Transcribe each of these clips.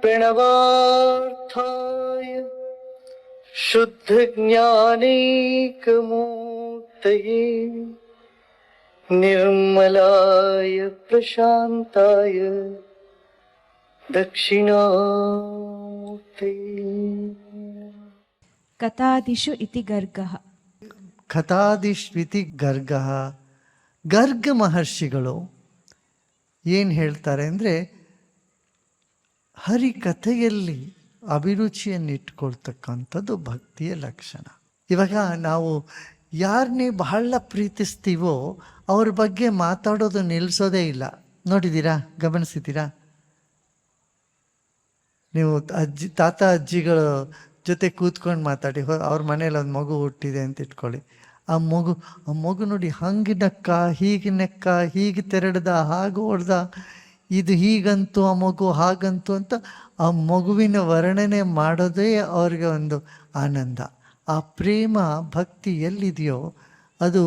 प्रणवार्थाय शुद्धज्ञानैकमूर्तये निर्मलाय प्रशान्ताय दक्षिणामूर्तये ಕಥಾದಿಷು ಇತಿ ಗರ್ಗಃ ಕಥಾದಿಶ್ವಿತಿ ಗರ್ಗ ಗರ್ಗ ಮಹರ್ಷಿಗಳು ಏನು ಹೇಳ್ತಾರೆ ಅಂದರೆ ಹರಿಕಥೆಯಲ್ಲಿ ಅಭಿರುಚಿಯನ್ನು ಇಟ್ಕೊಳ್ತಕ್ಕಂಥದ್ದು ಭಕ್ತಿಯ ಲಕ್ಷಣ. ಇವಾಗ ನಾವು ಯಾರನ್ನೇ ಬಹಳ ಪ್ರೀತಿಸ್ತೀವೋ ಅವ್ರ ಬಗ್ಗೆ ಮಾತಾಡೋದು ನಿಲ್ಲಿಸೋದೇ ಇಲ್ಲ. ನೋಡಿದ್ದೀರಾ? ಗಮನಿಸಿದ್ದೀರಾ? ನೀವು ಅಜ್ಜಿ, ತಾತ ಅಜ್ಜಿಗಳ ಜೊತೆ ಕೂತ್ಕೊಂಡು ಮಾತಾಡಿ ಅವ್ರ ಮನೇಲಿ ಒಂದು ಮಗು ಹುಟ್ಟಿದೆ ಅಂತ ಇಟ್ಕೊಳ್ಳಿ. ಆ ಮಗು ಆ ಮಗು ನೋಡಿ ಹಂಗೆ ನಕ್ಕ ಹೀಗೆ ನೆಕ್ಕ ಹೀಗೆ ತೆರಡ್ದ, ಹಾಗೆ ಹೊಡ್ದ ಇದು ಹೀಗಂತು, ಆ ಮಗು ಹಾಗಂತು ಅಂತ ಆ ಮಗುವಿನ ವರ್ಣನೆ ಮಾಡೋದೇ ಅವ್ರಿಗೆ ಒಂದು ಆನಂದ. ಆ ಪ್ರೇಮ, ಭಕ್ತಿ ಎಲ್ಲಿದೆಯೋ ಅದು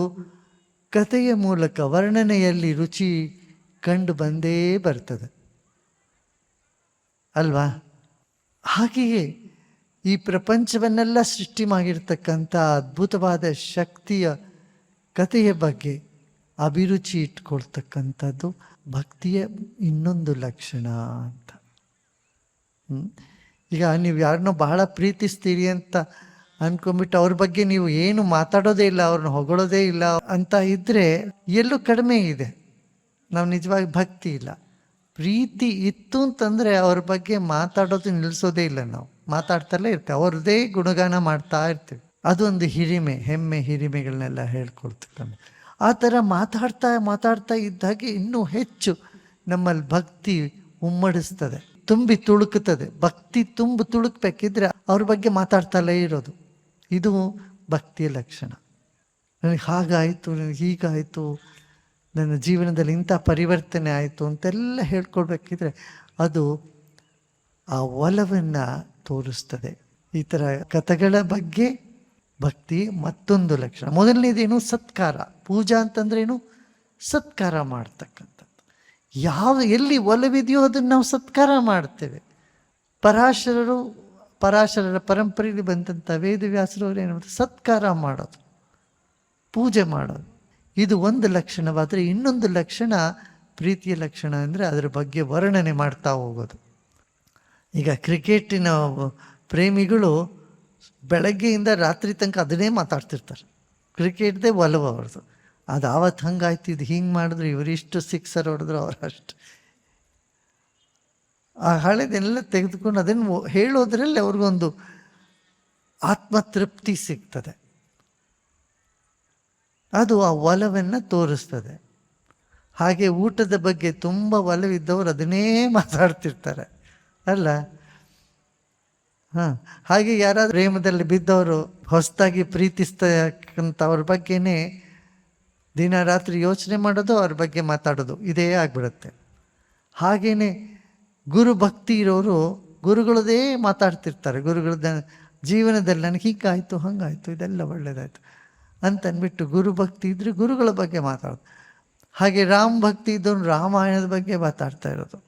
ಕಥೆಯ ಮೂಲಕ, ವರ್ಣನೆಯಲ್ಲಿ ರುಚಿ ಕಂಡು ಬಂದೇ ಬರ್ತದೆ. ಅಲ್ವಾ? ಹಾಗೆಯೇ ಈ ಪ್ರಪಂಚವನ್ನೆಲ್ಲ ಸೃಷ್ಟಿ ಮಾಡಿರ್ತಕ್ಕಂಥ ಅದ್ಭುತವಾದ ಶಕ್ತಿಯ ಕಥೆಯ ಬಗ್ಗೆ ಅಭಿರುಚಿ ಇಟ್ಕೊಳ್ತಕ್ಕಂಥದ್ದು ಭಕ್ತಿಯ ಇನ್ನೊಂದು ಲಕ್ಷಣ ಅಂತ? ಈಗ ನೀವು ಯಾರನ್ನೋ ಬಹಳ ಪ್ರೀತಿಸ್ತೀರಿ ಅಂತ ಅನ್ಕೊಂಡ್ಬಿಟ್ಟು ಅವ್ರ ಬಗ್ಗೆ ನೀವು ಏನು ಮಾತಾಡೋದೇ ಇಲ್ಲ, ಅವ್ರನ್ನ ಹೊಗಳೋದೇ ಇಲ್ಲ ಅಂತ ಇದ್ದರೆ ಎಲ್ಲೂ ಕಡಿಮೆ ಇದೆ. ನಾವು ನಿಜವಾಗಿ ಭಕ್ತಿ ಇಲ್ಲ. ಪ್ರೀತಿ ಇತ್ತು ಅಂತಂದರೆ ಅವ್ರ ಬಗ್ಗೆ ಮಾತಾಡೋದು ನಿಲ್ಲಿಸೋದೇ ಇಲ್ಲ ನಾವು. ಮಾತಾಡ್ತಲೇ ಇರ್ತೇವೆ. ಅವ್ರದ್ದೇ ಗುಣಗಾನ ಮಾಡ್ತಾ ಇರ್ತೀವಿ. ಅದೊಂದು ಹಿರಿಮೆ, ಹೆಮ್ಮೆ ಹಿರಿಮೆಗಳನ್ನೆಲ್ಲ ಹೇಳ್ಕೊಳ್ತಕ್ಕಂಥ ಆ ಥರ ಮಾತಾಡ್ತಾ ಮಾತಾಡ್ತಾ ಇದ್ದಾಗೆ ಇನ್ನೂ ಹೆಚ್ಚು ನಮ್ಮಲ್ಲಿ ಭಕ್ತಿ ಉಮ್ಮಡಿಸ್ತದೆ, ತುಂಬಿ ತುಳುಕುತ್ತದೆ. ಭಕ್ತಿ ತುಂಬಿ ತುಳುಕ್ಬೇಕಿದ್ರೆ ಅವ್ರ ಬಗ್ಗೆ ಮಾತಾಡ್ತಲೇ ಇರೋದು. ಇದು ಭಕ್ತಿಯ ಲಕ್ಷಣ. ನನಗೆ ಹಾಗಾಯಿತು, ನನಗೆ ಹೀಗಾಯಿತು, ನನ್ನ ಜೀವನದಲ್ಲಿ ಇಂಥ ಪರಿವರ್ತನೆ ಆಯಿತು ಅಂತೆಲ್ಲ ಹೇಳ್ಕೊಡ್ಬೇಕಿದ್ರೆ ಅದು ಆ ಒಲವನ್ನು ತೋರಿಸ್ತದೆ. ಈ ಥರ ಕಥೆಗಳ ಬಗ್ಗೆ ಭಕ್ತಿ ಮತ್ತೊಂದು ಲಕ್ಷಣ. ಮೊದಲನೇದೇನು? ಸತ್ಕಾರ. ಪೂಜಾ ಅಂತಂದ್ರೇನು? ಸತ್ಕಾರ ಮಾಡ್ತಕ್ಕಂಥದ್ದು. ಯಾವ ಎಲ್ಲಿ ಒಲವಿದೆಯೋ ಅದನ್ನು ನಾವು ಸತ್ಕಾರ ಮಾಡ್ತೇವೆ. ಪರಾಶರರು, ಪರಾಶರರ ಪರಂಪರೆಯಲ್ಲಿ ಬಂದಂಥ ವೇದವ್ಯಾಸರು ಅವ್ರು ಏನು? ಸತ್ಕಾರ ಮಾಡೋದು. ಪೂಜೆ ಮಾಡೋದು. ಇದು ಒಂದು ಲಕ್ಷಣವಾದರೆ ಇನ್ನೊಂದು ಲಕ್ಷಣ ಪ್ರೀತಿಯ ಲಕ್ಷಣ ಅಂದರೆ ಅದರ ಬಗ್ಗೆ ವರ್ಣನೆ ಮಾಡ್ತಾ ಹೋಗೋದು. ಈಗ ಕ್ರಿಕೆಟಿನ ಪ್ರೇಮಿಗಳು ಬೆಳಗ್ಗೆಯಿಂದ ರಾತ್ರಿ ತನಕ ಅದನ್ನೇ ಮಾತಾಡ್ತಿರ್ತಾರೆ. ಕ್ರಿಕೆಟ್ದೇ ಒಲವು ಅವ್ರದ್ದು. ಅದು ಆವತ್ತು ಹಂಗಾಯ್ತು, ಇದು ಹಿಂಗೆ ಮಾಡಿದ್ರು, ಇವರಿಷ್ಟು ಸಿಕ್ಸರ್ ಹೊಡೆದ್ರು ಅವ್ರು ಅಷ್ಟು ಆ ಹಳೆದೆಲ್ಲ ತೆಗೆದುಕೊಂಡು ಅದನ್ನು ಹೇಳೋದ್ರಲ್ಲಿ ಅವ್ರಿಗೊಂದು ಆತ್ಮತೃಪ್ತಿ ಸಿಗ್ತದೆ. ಅದು ಆ ಒಲವನ್ನು ತೋರಿಸ್ತದೆ. ಹಾಗೆ ಊಟದ ಬಗ್ಗೆ ತುಂಬ ಒಲವಿದ್ದವರು ಅದನ್ನೇ ಮಾತಾಡ್ತಿರ್ತಾರೆ. ಅಲ್ಲ? ಹಾಗೆ ಯಾರಾದ್ರೂ ಪ್ರೇಮದಲ್ಲಿ ಬಿದ್ದವರು ಹೊಸದಾಗಿ ಪ್ರೀತಿಸ್ತಕ್ಕಂಥವ್ರ ಬಗ್ಗೆನೇ ದಿನ ರಾತ್ರಿ ಯೋಚನೆ ಮಾಡೋದು, ಅವ್ರ ಬಗ್ಗೆ ಮಾತಾಡೋದು. ಇದೇ ಆಗಿಬಿಡುತ್ತೆ. ಹಾಗೆಯೇ ಗುರು ಭಕ್ತಿ ಇರೋರು ಗುರುಗಳದೇ ಮಾತಾಡ್ತಿರ್ತಾರೆ. ಗುರುಗಳ ಜೀವನದಲ್ಲಿ ನನಗೆ ಹೀಗಾಯಿತು, ಹಂಗಾಯಿತು, ಇದೆಲ್ಲ ಒಳ್ಳೆಯದಾಯಿತು ಅಂತ ಅಂದ್ಬಿಟ್ಟು ಗುರು ಭಕ್ತಿ ಇದ್ದರೆ ಗುರುಗಳ ಬಗ್ಗೆ ಮಾತಾಡೋದು. ಹಾಗೆ ರಾಮ ಭಕ್ತಿ ಇದ್ದವನು ರಾಮಾಯಣದ ಬಗ್ಗೆ ಮಾತಾಡ್ತಾ ಇರೋದು.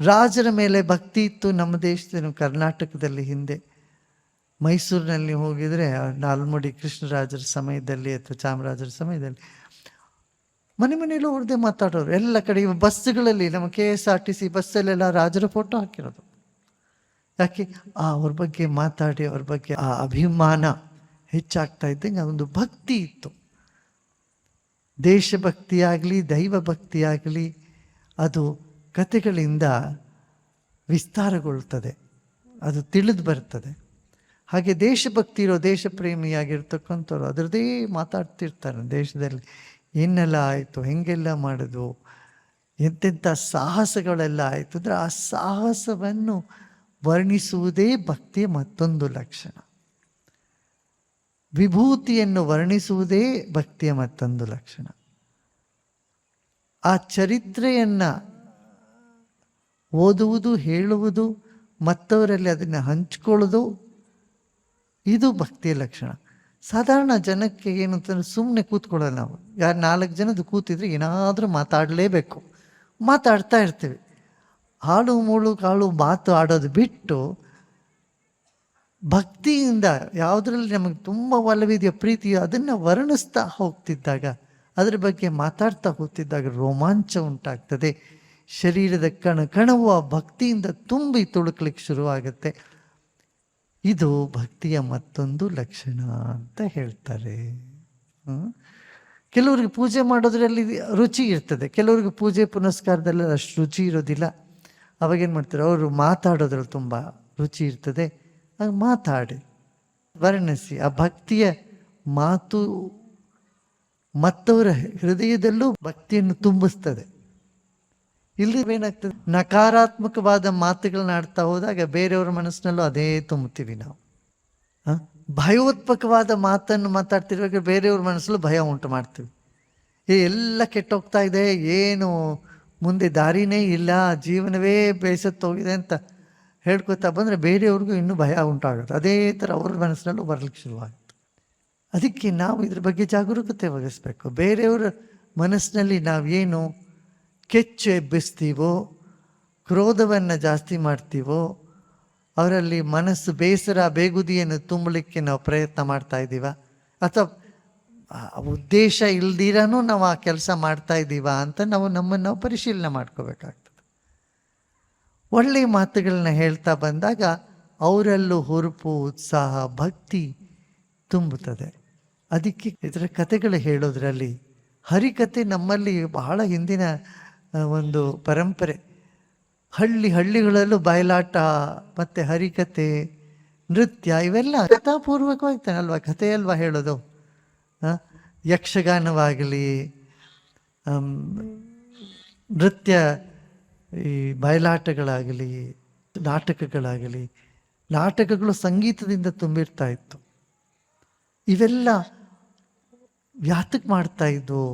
ರಾಜರ ಮೇಲೆ ಭಕ್ತಿ ಇತ್ತು ನಮ್ಮ ದೇಶದ ಕರ್ನಾಟಕದಲ್ಲಿ ಹಿಂದೆ. ಮೈಸೂರಿನಲ್ಲಿ ಹೋಗಿದರೆ ನಾಲ್ಮುಡಿ ಕೃಷ್ಣರಾಜರ ಸಮಯದಲ್ಲಿ ಅಥವಾ ಚಾಮರಾಜರ ಸಮಯದಲ್ಲಿ. ಮನೆ ಮನೆಯಲ್ಲೂ ಅವ್ರದ್ದೇ ಮಾತಾಡೋರು. ಎಲ್ಲ ಕಡೆ ಬಸ್ಗಳಲ್ಲಿ ನಮ್ಮ K S R T C ಬಸ್ಸಲ್ಲೆಲ್ಲ ರಾಜರ ಫೋಟೋ ಹಾಕಿರೋದು. ಯಾಕೆ? ಆ ಅವ್ರ ಬಗ್ಗೆ ಮಾತಾಡಿ, ಅವ್ರ ಬಗ್ಗೆ ಆ ಅಭಿಮಾನ ಹೆಚ್ಚಾಗ್ತಾ ಇದ್ದಂಗೆ ಒಂದು ಭಕ್ತಿ ಇತ್ತು. ದೇಶಭಕ್ತಿಯಾಗಲಿ ದೈವ ಭಕ್ತಿಯಾಗಲಿ ಅದು ಕಥೆಗಳಿಂದ ವಿಸ್ತಾರಗೊಳ್ತದೆ ಅದು ತಿಳಿದು ಬರ್ತದೆ. ಹಾಗೆ ದೇಶಭಕ್ತಿ ಇರೋ ದೇಶಪ್ರೇಮಿಯಾಗಿರ್ತಕ್ಕಂಥವ್ರು ಅದರದೇ ಮಾತಾಡ್ತಿರ್ತಾರೆ ದೇಶದಲ್ಲಿ. ಏನೆಲ್ಲ ಆಯಿತು? ಹೆಂಗೆಲ್ಲ ಮಾಡೋದು? ಎಂತೆಂಥ ಸಾಹಸಗಳೆಲ್ಲ ಆಯಿತು. ಅಂದರೆ ಆ ಸಾಹಸವನ್ನು ವರ್ಣಿಸುವುದೇ ಭಕ್ತಿಯ ಮತ್ತೊಂದು ಲಕ್ಷಣ. ವಿಭೂತಿಯನ್ನು ವರ್ಣಿಸುವುದೇ ಭಕ್ತಿಯ ಮತ್ತೊಂದು ಲಕ್ಷಣ. ಆ ಚರಿತ್ರೆಯನ್ನು ಓದುವುದು, ಹೇಳುವುದು, ಮತ್ತವರಲ್ಲಿ ಅದನ್ನು ಹಂಚ್ಕೊಳ್ಳೋದು, ಇದು ಭಕ್ತಿಯ ಲಕ್ಷಣ. ಸಾಧಾರಣ ಜನಕ್ಕೆ ಏನು ಅಂತಂದ್ರೆ ಸುಮ್ಮನೆ ಕೂತ್ಕೊಳ್ಳೋಲ್ಲ ನಾವು. ಯಾರು ನಾಲ್ಕು ಜನದ್ದು ಕೂತಿದ್ರೆ ಏನಾದರೂ ಮಾತಾಡಲೇಬೇಕು. ಮಾತಾಡ್ತಾ ಇರ್ತೀವಿ. ಹಾಳು ಮೂಳು ಕಾಳು, ಮಾತು ಆಡೋದು ಬಿಟ್ಟು ಭಕ್ತಿಯಿಂದ ಯಾವುದರಲ್ಲಿ ನಮಗೆ ತುಂಬ ಒಲವಿದೆಯೋ ಪ್ರೀತಿಯೋ ಅದನ್ನು ವರ್ಣಿಸ್ತಾ ಹೋಗ್ತಿದ್ದಾಗ, ಅದರ ಬಗ್ಗೆ ಮಾತಾಡ್ತಾ ಹೋಗ್ತಿದ್ದಾಗ ರೋಮಾಂಚ ಉಂಟಾಗ್ತದೆ. ಶರೀರದ ಕಣ, ಕಣವು ಆ ಭಕ್ತಿಯಿಂದ ತುಂಬಿ ತುಳುಕ್ಲಿಕ್ಕೆ ಶುರುವಾಗುತ್ತೆ. ಇದು ಭಕ್ತಿಯ ಮತ್ತೊಂದು ಲಕ್ಷಣ ಅಂತ ಹೇಳ್ತಾರೆ? ಕೆಲವ್ರಿಗೆ ಪೂಜೆ ಮಾಡೋದ್ರಲ್ಲಿ ರುಚಿ ಇರ್ತದೆ. ಕೆಲವ್ರಿಗೆ ಪೂಜೆ ಪುನಸ್ಕಾರದಲ್ಲಿ ಅಷ್ಟು ರುಚಿ ಇರೋದಿಲ್ಲ. ಅವಾಗೇನು ಮಾಡ್ತಾರೆ? ಅವರು ಮಾತಾಡೋದ್ರಲ್ಲಿ ತುಂಬ ರುಚಿ ಇರ್ತದೆ. ಹಾಗೆ ಮಾತಾಡಿ. ವರ್ಣಿಸಿ. ಆ ಭಕ್ತಿಯ ಮಾತು ಮತ್ತವರ ಹೃದಯದಲ್ಲೂ ಭಕ್ತಿಯನ್ನು ತುಂಬಿಸ್ತದೆ. ಇಲ್ಲಿ ಏನಾಗ್ತದೆ? ನಕಾರಾತ್ಮಕವಾದ ಮಾತುಗಳನ್ನ ಆಡ್ತಾ ಹೋದಾಗ ಬೇರೆಯವ್ರ ಮನಸ್ಸಿನಲ್ಲೂ ಅದೇ ತುಂಬುತ್ತೀವಿ ನಾವು? ಭಯೋತ್ಪಕವಾದ ಮಾತನ್ನು ಮಾತಾಡ್ತಿರುವಾಗ ಬೇರೆಯವ್ರ ಮನಸ್ಸಲ್ಲೂ ಭಯ ಉಂಟು ಮಾಡ್ತೀವಿ. ಎಲ್ಲ ಕೆಟ್ಟೋಗ್ತಾ ಇದೆ, ಏನು ಮುಂದೆ ದಾರಿನೇ ಇಲ್ಲ, ಜೀವನವೇ ಬೇಸತ್ತೋಗಿದೆ ಅಂತ ಹೇಳ್ಕೊತಾ ಬಂದರೆ ಬೇರೆಯವ್ರಿಗೂ ಇನ್ನೂ ಭಯ ಉಂಟಾಗುತ್ತೆ ಅದೇ ಥರ ಅವ್ರ ಮನಸ್ಸಿನಲ್ಲೂ ಬರಲಿಕ್ಕೆ ಶುರುವಾಗುತ್ತೆ. ಅದಕ್ಕೆ ನಾವು ಇದ್ರ ಬಗ್ಗೆ ಜಾಗರೂಕತೆ ವಹಿಸ್ಬೇಕು ಬೇರೆಯವ್ರ ಮನಸ್ಸಿನಲ್ಲಿ ನಾವೇನು ಕೆಚ್ಚು ಎಬ್ಬಿಸ್ತೀವೋ, ಕ್ರೋಧವನ್ನು ಜಾಸ್ತಿ ಮಾಡ್ತೀವೋ, ಅವರಲ್ಲಿ ಮನಸ್ಸು ಬೇಸರ, ಬೇಗುದಿಯನ್ನು ತುಂಬಲಿಕ್ಕೆ ನಾವು ಪ್ರಯತ್ನ ಮಾಡ್ತಾ ಇದ್ದೀವ? ಅಥವಾ ಉದ್ದೇಶ ಇಲ್ದಿರನೂ ನಾವು ಆ ಕೆಲಸ ಮಾಡ್ತಾ ಇದ್ದೀವ ಅಂತ ನಾವು ನಮ್ಮನ್ನು ನಾವು ಪರಿಶೀಲನೆ ಮಾಡ್ಕೋಬೇಕಾಗ್ತದೆ. ಒಳ್ಳೆಯ ಮಾತುಗಳನ್ನ ಹೇಳ್ತಾ ಬಂದಾಗ ಅವರಲ್ಲೂ ಹುರುಪು, ಉತ್ಸಾಹ, ಭಕ್ತಿ ತುಂಬುತ್ತದೆ. ಅದಕ್ಕೆ ಇದರ ಕಥೆಗಳು ಹೇಳೋದ್ರಲ್ಲಿ ಹರಿಕತೆ ನಮ್ಮಲ್ಲಿ ಬಹಳ ಹಿಂದಿನ ಒಂದು ಪರಂಪರೆ. ಹಳ್ಳಿ ಹಳ್ಳಿಗಳಲ್ಲೂ ಬಯಲಾಟ, ಮತ್ತು ಹರಿಕತೆ, ನೃತ್ಯ ಇವೆಲ್ಲ ಕಥಾಪೂರ್ವಕವಾಗ್ತಾನೆ ಅಲ್ವಾ? ಕಥೆ ಅಲ್ವಾ ಹೇಳೋದು? ಯಕ್ಷಗಾನವಾಗಲಿ ನೃತ್ಯ, ಈ ಬಯಲಾಟಗಳಾಗಲಿ, ನಾಟಕಗಳಾಗಲಿ, ನಾಟಕಗಳು ಸಂಗೀತದಿಂದ ತುಂಬಿರ್ತಾ ಇತ್ತು. ಇವೆಲ್ಲ ಯಾತಕ್ಕೆ ಮಾಡ್ತಾ ಇದ್ವು?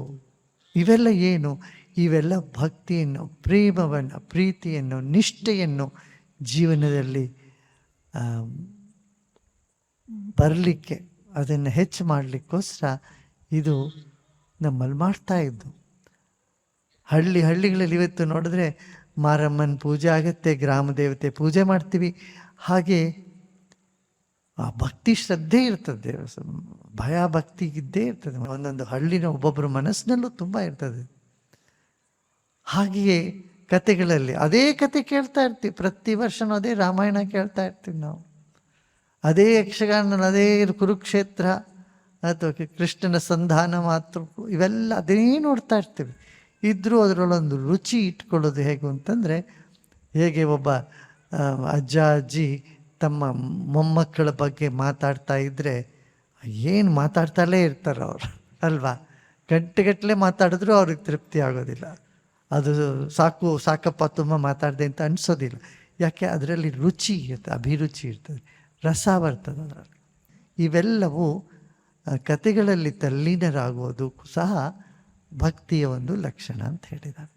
ಇವೆಲ್ಲ ಏನು? ಇವೆಲ್ಲ ಭಕ್ತಿಯನ್ನು, ಪ್ರೇಮವನ್ನು, ಪ್ರೀತಿಯನ್ನು, ನಿಷ್ಠೆಯನ್ನು ಜೀವನದಲ್ಲಿ ಬರಲಿಕ್ಕೆ, ಅದನ್ನು ಹೆಚ್ಚು ಮಾಡಲಿಕ್ಕೋಸ್ಕರ ಇದು ನಮ್ಮಲ್ಲಿ ಮಾಡ್ತಾ ಇದ್ದು. ಹಳ್ಳಿ ಹಳ್ಳಿಗಳಲ್ಲಿ ಇವತ್ತು ನೋಡಿದ್ರೆ ಮಾರಮ್ಮನ ಪೂಜೆ ಆಗುತ್ತೆ, ಗ್ರಾಮ ದೇವತೆ ಪೂಜೆ ಮಾಡ್ತೀವಿ. ಹಾಗೆ ಆ ಭಕ್ತಿ ಶ್ರದ್ಧೆ ಇರ್ತದೆ ಭಯ ಭಕ್ತಿ ಇದ್ದೇ ಇರ್ತದೆ. ಒಂದೊಂದು ಹಳ್ಳಿನ ಒಬ್ಬೊಬ್ಬರ ಮನಸ್ಸಿನಲ್ಲೂ ತುಂಬ ಇರ್ತದೆ. ಹಾಗೆಯೇ ಕತೆಗಳಲ್ಲಿ ಅದೇ ಕತೆ ಕೇಳ್ತಾ ಇರ್ತೀವಿ. ಪ್ರತಿ ವರ್ಷನೂ ಅದೇ ರಾಮಾಯಣ ಕೇಳ್ತಾ ಇರ್ತೀವಿ ನಾವು. ಅದೇ ಯಕ್ಷಗಾನ ಅದೇ ಕುರುಕ್ಷೇತ್ರ ಅಥವಾ ಕೃಷ್ಣನ ಸಂಧಾನ ಮಾತೃ ಇವೆಲ್ಲ ಅದೇ ನೋಡ್ತಾ ಇರ್ತೀವಿ. ಇದ್ದರೂ ಅದರಲ್ಲೊಂದು ರುಚಿ ಇಟ್ಕೊಳ್ಳೋದು ಹೇಗೆ ಅಂತಂದರೆ ಹೇಗೆ ಒಬ್ಬ ಅಜ್ಜ, ಅಜ್ಜಿ ತಮ್ಮ ಮೊಮ್ಮಕ್ಕಳ ಬಗ್ಗೆ ಮಾತಾಡ್ತಾ ಇದ್ದರೆ ಏನು ಮಾತಾಡ್ತಲೇ ಇರ್ತಾರೆ ಅವರು ಅಲ್ವಾ? ಗಂಟೆಗಟ್ಟಲೆ ಮಾತಾಡಿದ್ರೂ ಅವ್ರಿಗೆ ತೃಪ್ತಿ ಆಗೋದಿಲ್ಲ. ಅದು ಸಾಕು, ಸಾಕಪ್ಪ ತುಂಬ ಮಾತಾಡಿದೆ ಅಂತ ಅನಿಸೋದಿಲ್ಲ. ಯಾಕೆ? ಅದರಲ್ಲಿ ರುಚಿ ಇರ್ತದೆ ಅಭಿರುಚಿ ಇರ್ತದೆ, ರಸ ಬರ್ತದೆ ಅದರಲ್ಲಿ. ಇವೆಲ್ಲವೂ ಕತೆಗಳಲ್ಲಿ ತಲ್ಲೀನರಾಗುವುದು ಸಹ ಭಕ್ತಿಯ ಒಂದು ಲಕ್ಷಣ ಅಂತ ಹೇಳಿದ್ದಾರೆ.